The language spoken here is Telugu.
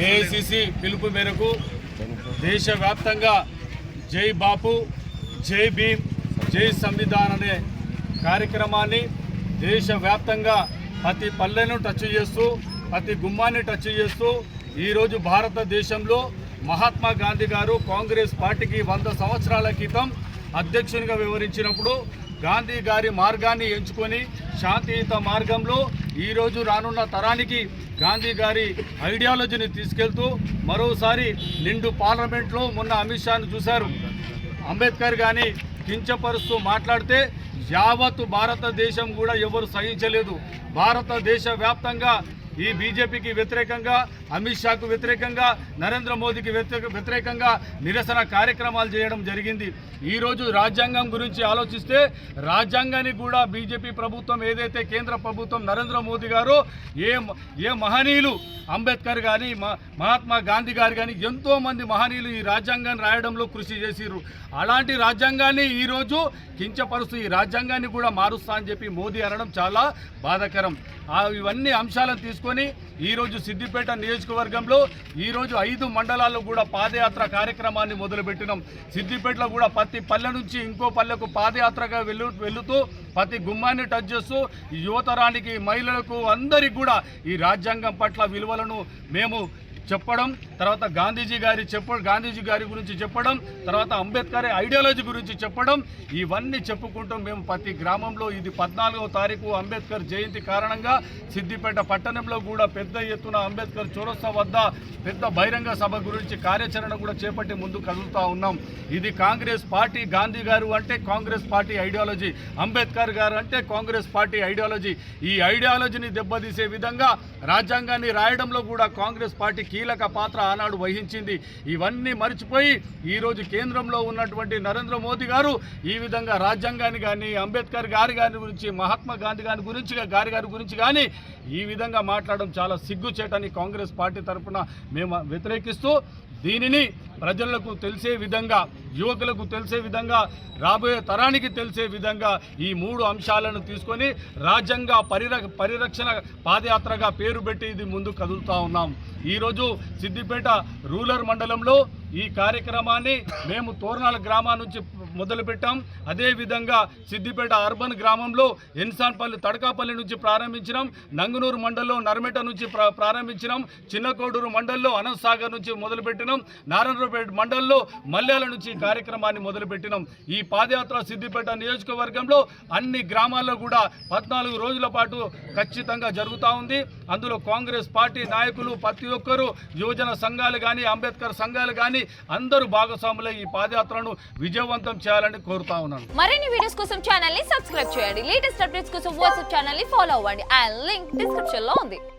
ఏఐసిసి పిలుపు మేరకు దేశవ్యాప్తంగా జై బాపు జై భీమ్ జై సంవిధాన్ అనే కార్యక్రమాన్ని దేశవ్యాప్తంగా ప్రతి పల్లెను టచ్ చేస్తూ ప్రతి గుమ్మాన్ని టచ్ చేస్తూ ఈరోజు భారతదేశంలో మహాత్మా గాంధీ గారు కాంగ్రెస్ పార్టీకి వంద సంవత్సరాల క్రితం అధ్యక్షునిగా వివరించినప్పుడు గాంధీ గారి మార్గాన్ని ఎంచుకొని శాంతియుత మార్గంలో ఈరోజు రానున్న తరానికి గాంధీ గారి ఐడియాలజీని తీసుకెళ్తూ మరోసారి నిండు పార్లమెంట్లో మొన్న అమిత్ షాను చూశారు. అంబేద్కర్ కానీ కించపరుస్తూ మాట్లాడితే యావత్ భారతదేశం కూడా ఎవరు సహించలేదు. భారతదేశ వ్యాప్తంగా ఈ బీజేపీకి వ్యతిరేకంగా అమిత్ షాకు వ్యతిరేకంగా నరేంద్ర మోదీకి వ్యతిరేక వ్యతిరేకంగా నిరసన కార్యక్రమాలు చేయడం జరిగింది. ఈరోజు రాజ్యాంగం గురించి ఆలోచిస్తే రాజ్యాంగాన్ని కూడా బీజేపీ ప్రభుత్వం ఏదైతే కేంద్ర ప్రభుత్వం నరేంద్ర మోదీ గారు ఏ ఏ మహనీయులు అంబేద్కర్ కానీ మహాత్మా గాంధీ గారు కానీ ఎంతోమంది మహనీయులు ఈ రాజ్యాంగాన్ని రాయడంలో కృషి చేసిర్రు. అలాంటి రాజ్యాంగాన్ని ఈరోజు కించపరుస్తూ ఈ రాజ్యాంగాన్ని కూడా మారుస్తా అని చెప్పి మోదీ అనడం చాలా బాధాకరం. ఇవన్నీ అంశాలను తీసుకొని ఈరోజు సిద్దిపేట నియోజకవర్గంలో ఈరోజు ఐదు మండలాల్లో కూడా పాదయాత్ర కార్యక్రమాన్ని మొదలుపెట్టినాం. సిద్దిపేటలో కూడా ప్రతి పల్లె నుంచి ఇంకో పల్లెకు పాదయాత్రగా వెళ్ళు వెళుతూ ప్రతి గుమ్మాన్ని టచ్ చేస్తూ యువతరానికి మహిళలకు అందరికి కూడా ఈ రాజ్యాంగం పట్ల విలువలను మేము చెప్పడం తర్వాత గాంధీజీ గారి చెప్ప గాంధీజీ గారి గురించి చెప్పడం తర్వాత అంబేద్కర్ ఐడియాలజీ గురించి చెప్పడం ఇవన్నీ చెప్పుకుంటూ మేము ప్రతి గ్రామంలో. ఇది పద్నాలుగో తారీఖు అంబేద్కర్ జయంతి కారణంగా సిద్దిపేట పట్టణంలో కూడా పెద్ద ఎత్తున అంబేద్కర్ చౌరస్తా వద్ద పెద్ద బహిరంగ సభ గురించి కార్యాచరణ కూడా చేపట్టి ముందు కదులుతూ ఉన్నాం. ఇది కాంగ్రెస్ పార్టీ గాంధీ గారు అంటే కాంగ్రెస్ పార్టీ ఐడియాలజీ అంబేద్కర్ గారు అంటే కాంగ్రెస్ పార్టీ ఐడియాలజీ. ఈ ఐడియాలజీని దెబ్బతీసే విధంగా రాజ్యాంగాన్ని రాయడంలో కూడా కాంగ్రెస్ పార్టీ కీలక పాత్ర ఆనాడు వహించింది. ఇవన్నీ మర్చిపోయి ఈరోజు కేంద్రంలో ఉన్నటువంటి నరేంద్ర మోదీ గారు ఈ విధంగా రాజ్యాంగాన్ని కానీ అంబేద్కర్ గారి గారి గురించి మహాత్మా గాంధీ గారి గురించి గారి గారి గురించి కానీ ఈ విధంగా మాట్లాడడం చాలా సిగ్గుచేటని కాంగ్రెస్ పార్టీ తరఫున మేము వ్యతిరేకిస్తూ దీనిని ప్రజలకు తెలిసే విధంగా యువకులకు తెలిసే విధంగా రాబోయే తరానికి తెలిసే విధంగా ఈ మూడు అంశాలను తీసుకొని రాజ్యాంగ పరిర పరిరక్షణ పాదయాత్రగా పేరు పెట్టి ఇది ముందు కదులుతూ ఉన్నాం. ఈరోజు సిద్దిపేట రూరల్ మండలంలో ఈ కార్యక్రమాన్ని మేము తోరణాల గ్రామా నుంచి మొదలుపెట్టాం. అదేవిధంగా సిద్దిపేట అర్బన్ గ్రామంలో ఎన్సాన్పల్లి తడకాపల్లి నుంచి ప్రారంభించినాం. నంగునూరు మండల్లో నర్మెట నుంచి ప్రారంభించినాం. చిన్నకోడూరు మండల్లో అనంతసాగర్ నుంచి మొదలుపెట్టినాం. నారాయణపేట మండల్లో మల్యాల నుంచి ఈ కార్యక్రమాన్ని మొదలుపెట్టినాం. ఈ పాదయాత్ర సిద్దిపేట నియోజకవర్గంలో అన్ని గ్రామాల్లో కూడా పద్నాలుగు రోజుల పాటు ఖచ్చితంగా జరుగుతూ ఉంది. అందులో కాంగ్రెస్ పార్టీ నాయకులు ప్రతి ఒక్కరూ యువజన సంఘాలు కానీ అంబేద్కర్ సంఘాలు కానీ అందరూ భాగస్వాములు ఈ పాదయాత్రను విజయవంతం చేయాలని కోరుతా ఉన్నాను. మరిన్ని వీడియోస్ కోసం ఛానల్ని సబ్స్క్రైబ్ చేయండి. లేటెస్ట్ అప్డేట్స్ కోసం వాట్సాప్ ఛానల్ని ఫాలో అవ్వండి. అండ్ లింక్ డిస్క్రిప్షన్లో ఉంది.